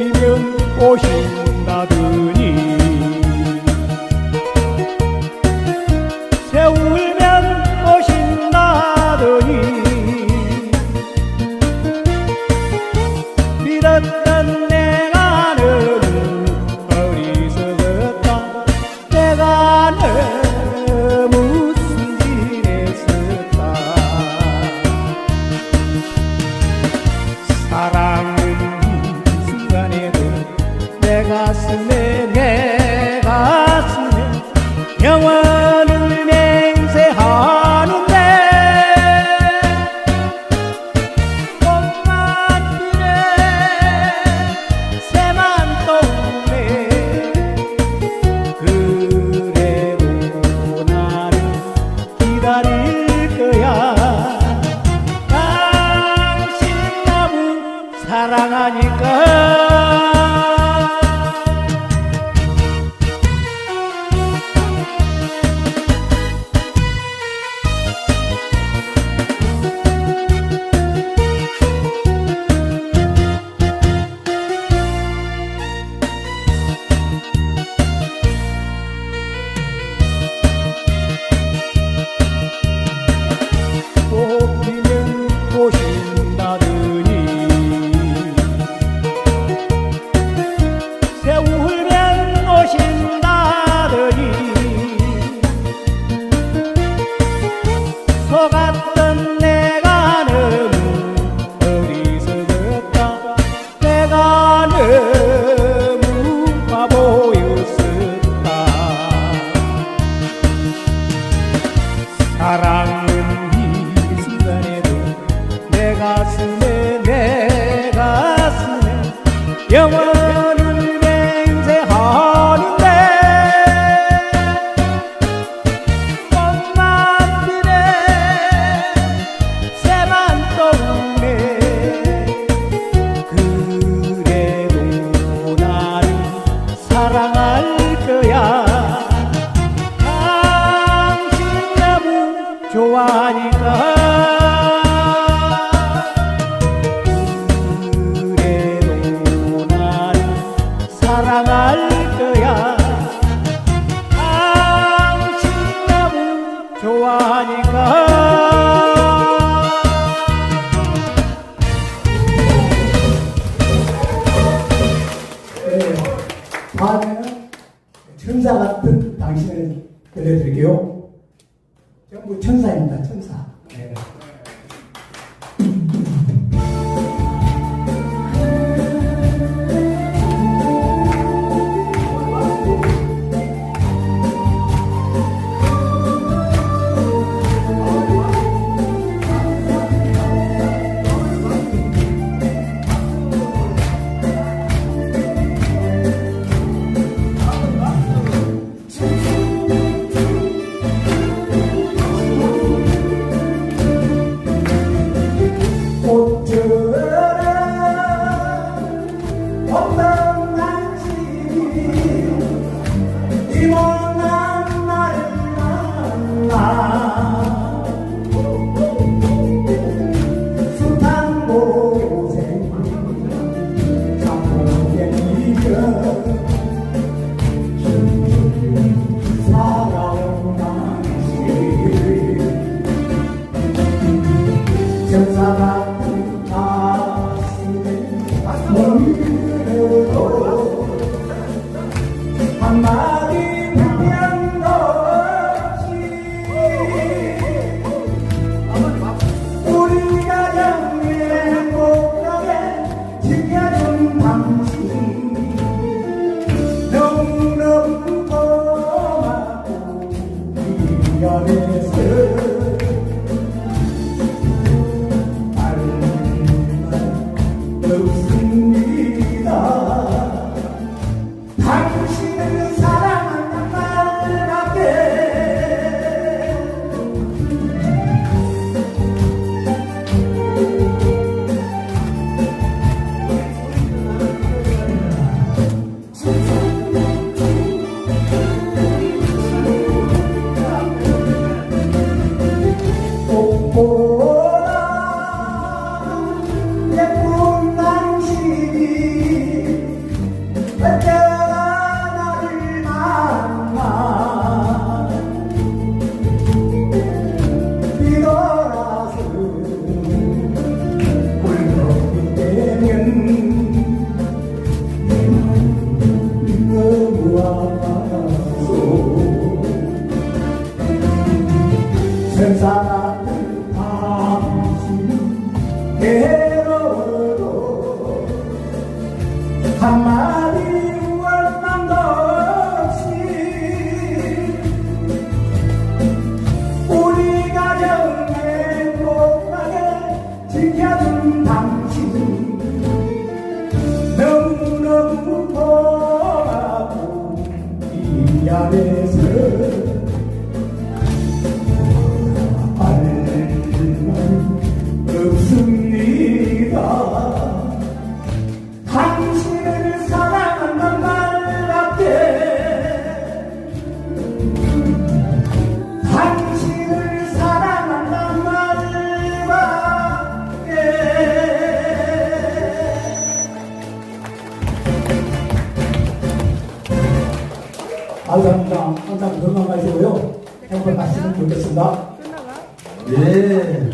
비면 오신다 좋아하니까. 그래도 난 사랑할 거야. 당신나무 좋아하니까. 네, 다음에는 천사 같은 당신을 들려드릴게요. 전부 천사입니다. 천사. sana 감사합니다. 항상 건강하시고요. 행복하시면 좋겠습니다. 예.